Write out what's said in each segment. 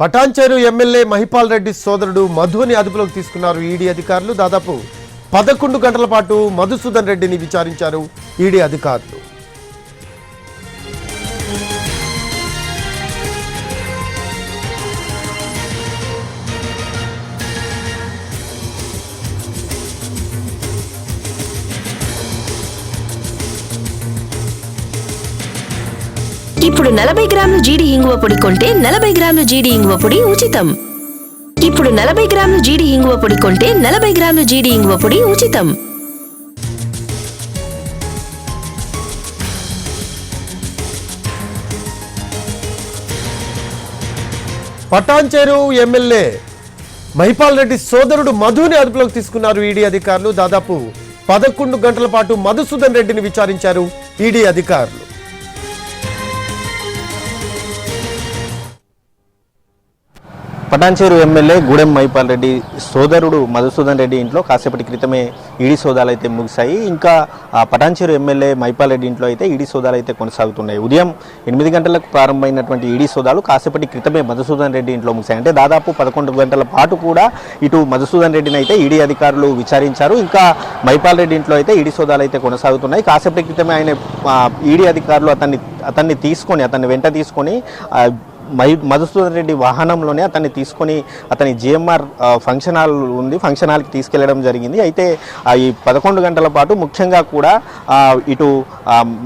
Patancheru MLA Mahipal Reddy సోదరుడు మధుని అదుపులోకి తీసుకున్నారు ఈడీ అధికారులు. దాదాపు పదకొండు గంటల పాటు మధుసూదన్ రెడ్డిని విచారించారు ఈడీ అధికారులు. ఇప్పుడు నలభై గ్రాముల జీడి ఇంగువ పొడి కొంటే నలభై గ్రాముల జీడి ఇంగువ పొడి ఉచితం. ఇప్పుడు నలభై గ్రాముల జీడి ఇంగువ పొడి కొంటే నలభై గ్రాముల జీడి ఇంగువ పొడి ఉచితం. పటాన్చేరు ఎమ్మెల్యే మహిపాల్ రెడ్డి సోదరుడు మధుని అదుపులోకి తీసుకున్నారు ఈడీ అధికారులు. దాదాపు పదకొండు గంటల పాటు మధుసూదన్ రెడ్డిని విచారించారు ఈడీ అధికారులు. పటాన్చేరు ఎమ్మెల్యే గూడెం మైపాల్ రెడ్డి సోదరుడు మధుసూదన్ రెడ్డి ఇంట్లో కాసేపటి క్రితమే ఈడీ సోదాలు అయితే ముగిశాయి. ఇంకా పటాన్చేరు ఎమ్మెల్యే మైపాల్ రెడ్డి ఇంట్లో అయితే ఈడీ సోదాలు అయితే కొనసాగుతున్నాయి. ఉదయం ఎనిమిది గంటలకు ప్రారంభమైనటువంటి ఈడీ సోదాలు కాసేపటి క్రితమే మధుసూదన్ రెడ్డి ఇంట్లో ముగిశాయి. అంటే దాదాపు పదకొండు గంటల పాటు కూడా ఇటు మధుసూదన్ రెడ్డిని అయితే ఈడీ అధికారులు విచారించారు. ఇంకా మైపాల్ రెడ్డి ఇంట్లో అయితే ఈడీ సోదాలు అయితే కొనసాగుతున్నాయి. కాసేపటి క్రితమే ఆయన ఈడీ అధికారులు అతన్ని అతన్ని తీసుకొని అతన్ని వెంట తీసుకొని ఆ, మధుసూదన్ రెడ్డి వాహనంలోనే అతన్ని తీసుకొని అతని జిఎంఆర్ ఫంక్షన్ హాల్ ఉంది. ఫంక్షన్ హాల్కి తీసుకెళ్ళడం జరిగింది. అయితే ఈ పదకొండు గంటల పాటు ముఖ్యంగా కూడా ఇటు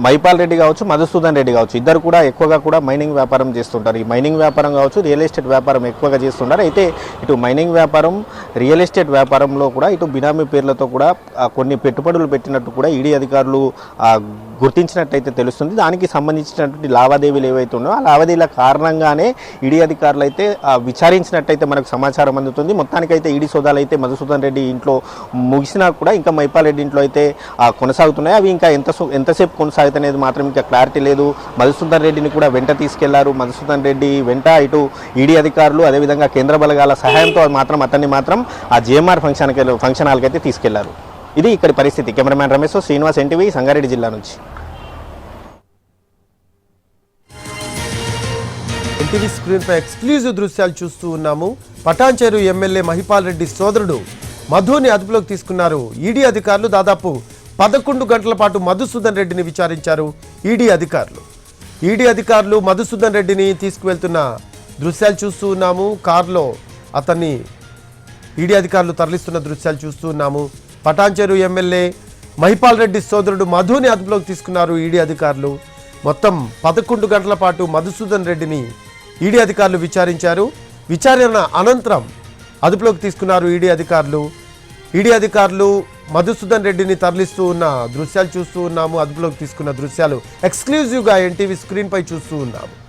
మైపాల్ రెడ్డి కావచ్చు మధుసూదన్ రెడ్డి కావచ్చు ఇద్దరు కూడా ఎక్కువగా కూడా మైనింగ్ వ్యాపారం చేస్తుంటారు. ఈ మైనింగ్ వ్యాపారం కావచ్చు రియల్ ఎస్టేట్ వ్యాపారం ఎక్కువగా చేస్తుంటారు. అయితే ఇటు మైనింగ్ వ్యాపారం రియల్ ఎస్టేట్ వ్యాపారంలో కూడా ఇటు బినామీ పేర్లతో కూడా కొన్ని పెట్టుబడులు పెట్టినట్టు కూడా ఈడీ అధికారులు గుర్తించినట్టయితే తెలుస్తుంది. దానికి సంబంధించినటువంటి లావాదేవీలు ఏవైతే ఉన్నాయో ఆ లావాదేవీల కారణంగానే ఈడీ అధికారులు అయితే విచారించినట్టయితే మనకు సమాచారం అందుతుంది. మొత్తానికైతే ఈడీ సోదాలు అయితే మధుసూదన్ రెడ్డి ఇంట్లో ముగిసినా కూడా ఇంకా మైపాల్ రెడ్డి ఇంట్లో అయితే కొనసాగుతున్నాయి. అవి ఇంకా ఎంత ఎంతసేపు కొనసాగుతనేది మాత్రం ఇంకా క్లారిటీ లేదు. మధుసూదన్ రెడ్డిని కూడా వెంట తీసుకెళ్ళారు. మధుసూదన్ రెడ్డి వెంట ఇటు ఈడీ అధికారులు అదేవిధంగా కేంద్ర బలగాల సహాయంతో మాత్రం అతన్ని మాత్రం ఆ జేఎంఆర్ ఫంక్షన్కి ఫంక్షన్ హాల్కి అయితే తీసుకెళ్ళారు. ఇది ఇక్కడి పరిస్థితి. కెమెరామ్యాన్ రమేష్ శ్రీనివాస్ ఎన్టీవీ సంగారెడ్డి జిల్లా నుంచి. ఈటీవీ స్క్రీన్ పై ఎక్స్క్లూజివ్ దృశ్యాలు చూస్తూ ఉన్నాము. పటాన్చేరు ఎమ్మెల్యే మహిపాల్ రెడ్డి సోదరుడు మధుని అదుపులోకి తీసుకున్నారు. ఈడీ అధికారులు దాదాపు పదకొండు గంటల పాటు మధుసూదన్ రెడ్డిని విచారించారు. ఈడీ అధికారులు. ఈడీ అధికారులు మధుసూదన్ రెడ్డిని తీసుకువెళ్తున్న దృశ్యాలు చూస్తూ ఉన్నాము. కారులో అతన్ని ఈడీ అధికారులు తరలిస్తున్న దృశ్యాలు చూస్తూ ఉన్నాము. పటాన్చేరు ఎమ్మెల్యే మహిపాల్ రెడ్డి సోదరుడు మధుని అదుపులోకి తీసుకున్నారు ఈడీ అధికారులు. మొత్తం పదకొండు గంటల పాటు మధుసూదన్ రెడ్డిని ఈడీ అధికారులు విచారించారు. విచారణ అనంతరం అదుపులోకి తీసుకున్నారు ఈడీ అధికారులు. ఈడీ అధికారులు మధుసూదన్ రెడ్డిని తరలిస్తూ ఉన్న దృశ్యాలు చూస్తూ ఉన్నాము. అదుపులోకి తీసుకున్న దృశ్యాలు ఎక్స్క్లూజివ్గా ఎన్టీవీ స్క్రీన్పై చూస్తూ ఉన్నాము.